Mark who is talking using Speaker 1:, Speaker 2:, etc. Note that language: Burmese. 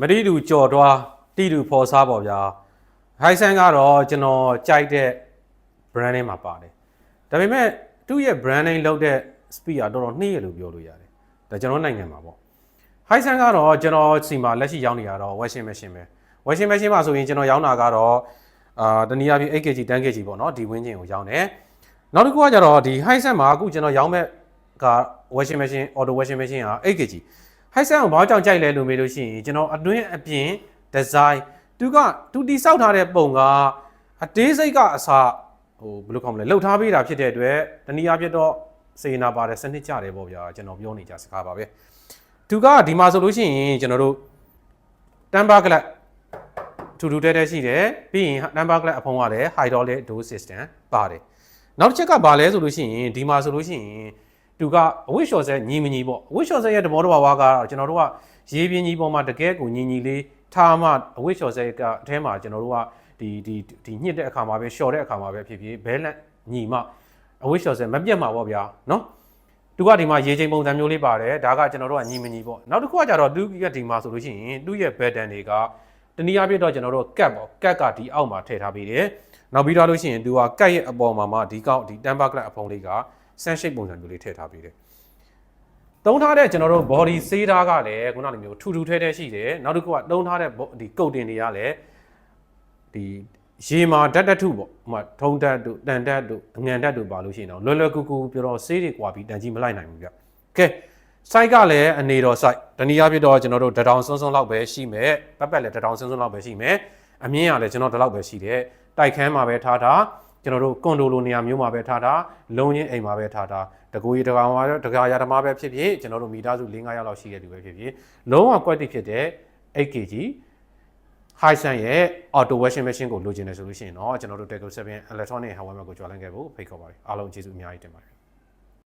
Speaker 1: မတိတူကြော်တွားတိတူဖော်စားပေါ့ဗျာဟိုက်ဆန်ကတော့ကျွန်တော်ကြိုက်တဲ့ brand name မှာပါတယ်ဒါပေမဲ့သူ့ရဲ့ brand name လောက်တဲ့ speed ကတော်တော်နှေးရလို့ပြောလို့ရတယ်ဒါကျွန်တော်နိုင်ငံမှာပေါ့ဟိုက်ဆန်ကတော့ကျွန်တော်စီမှာလက်ရှိရောင်းနေရတော့ washing machine ပဲ washing machine မှာဆိုရင်ကျွန်တော်ရောင်းတာကတော့အာတနည်းအားဖြင့် 8kg 10kg ပေါ့နော်ဒီဝင်းကျင်ကိုရောင်းတယ်နောက်တစ်ခုကကျတော့ဒီ high set မှာအခုကျွန်တော်ရောင်းမဲ့က washing machine auto washing machine က 8kg high set ကိုဘာကြောင့်ကြိုက်လဲလို့မေးလို့ရှိရင်ကျွန်တော်အတွင်းအပြင် design သူကသူတိစောက်ထားတဲ့ပုံကအသေးစိတ်ကအစဟိုဘယ်လိုခေါ်မလဲလှုပ်ထားပေးတာဖြစ်တဲ့အတွက်တနည်းအားဖြင့်တော့စေနာပါတယ်စနစ်ကြတယ်ပေါ့ဗျာကျွန်တော်ပြောနေကြစကားပါပဲသူကဒီမှာဆိုလို့ရှိရင်ကျွန်တော်တို့တမ်ဘာကလပ်ထူထူတဲတဲရှိတယ်ပြီးရင် number class အဖုံးကလည်း hydraulic door system ပါတယ်နောက်တစ်ချက်ကဘာလဲဆိုလို့ရှိရင်ဒီမှာဆိုလို့ရှိရင် သူကအဝိရှော်ဆက်ညီမညီပေါ့အဝိရှော်ဆက်ရဲ့တဘောတော်ဝါကတော့ကျွန်တော်တို့ကရေပြင်းကြီးပေါ်မှာတကယ်ကိုညီညီလေးထားမှအဝိရှော်ဆက်ကအထဲမှာကျွန်တော်တို့ကဒီဒီဒီညှစ်တဲ့အခါမှာပဲရှော်တဲ့အခါမှာပဲဖြစ်ဖြစ်ဘဲလန့်ညီမှအဝိရှော်ဆက်မပြတ်မှာပေါ့ဗျာနော်သူကဒီမှာရေချိန်ပုံစံမျိုးလေးပါတယ်ဒါကကျွန်တော်တို့ကညီမညီပေါ့နောက်တစ်ခုကကြတော့သူကဒီမှာဆိုလို့ရှိရင်သူ့ရဲ့ button တွေကတနည်းအားဖြင့်တော့ကျွန်တော်တို့ cap ပေါ့ cap ကဒီအောက်မှာထည့်ထားပေးတယ်နောက်ပြီးတော့လို့ရှိရင်သူက cap ရဲ့အပေါ်မှာမှဒီကောက်ဒီ temper glass အဖုံးလေးက sun shape ပုံစံမျိုးလေးထည့်ထားပေးတယ်သုံးထားတဲ့ကျွန်တော်တို့ body ဆေးသားကလည်းခုနလိုမျိုးထူထူထဲထဲရှိတယ်နောက်တစ်ခုကသုံးထားတဲ့ဒီ coating တွေကလည်းဒီရေမာဓာတ်တထုပေါ့ဥပမာထုံဓာတ်တို့တန်ဓာတ်တို့အငံဓာတ်တို့ပါလို့ရှိရင်တော့လွယ်လွယ်ကူကူပြောတော့ဆေးတွေကွာပြီးတန်ကြီးမလိုက်နိုင်ဘူးဗျကဲ site ကလည်းအနေတော် site တနည်းအားဖြင့်တော့ကျွန်တော်တို့တထောင်စွန်းစွန်းလောက်ပဲရှိမယ်ပတ်ပတ်လည်းတထောင်စွန်းစွန်းလောက်ပဲရှိမယ်အမြင့်ကလည်းကျွန်တော်ဒီလောက်ပဲရှိတယ်တိုက်ခန်းမှာပဲထားတာ ကျွန်တော်တို့ကွန်ဒိုလိုနေရာမျိုးမှာပဲထားတာလုံရင်းအိမ်မှာပဲထားတာတကူကြီးတကောင်မှာတော့တကာရဓမ္မပဲဖြစ်ဖြစ်ကျွန်တော်တို့မိသားစု၄၅ယောက်လောက်ရှိတဲ့လူပဲဖြစ်ဖြစ်လုံးဝကွက်တိဖြစ်တဲ့ 8kg high sun ရဲ့ auto washing machine ကိုလိုချင်တယ်ဆိုလို့ရှိရင်တော့ကျွန်တော်တို့ Teco 7 electronic hardware ကိုကြွားလန်းခဲ့ဖို့ဖိတ်ခေါ်ပါတယ်အားလုံးကျေးဇူးအများကြီးတင်ပါတယ်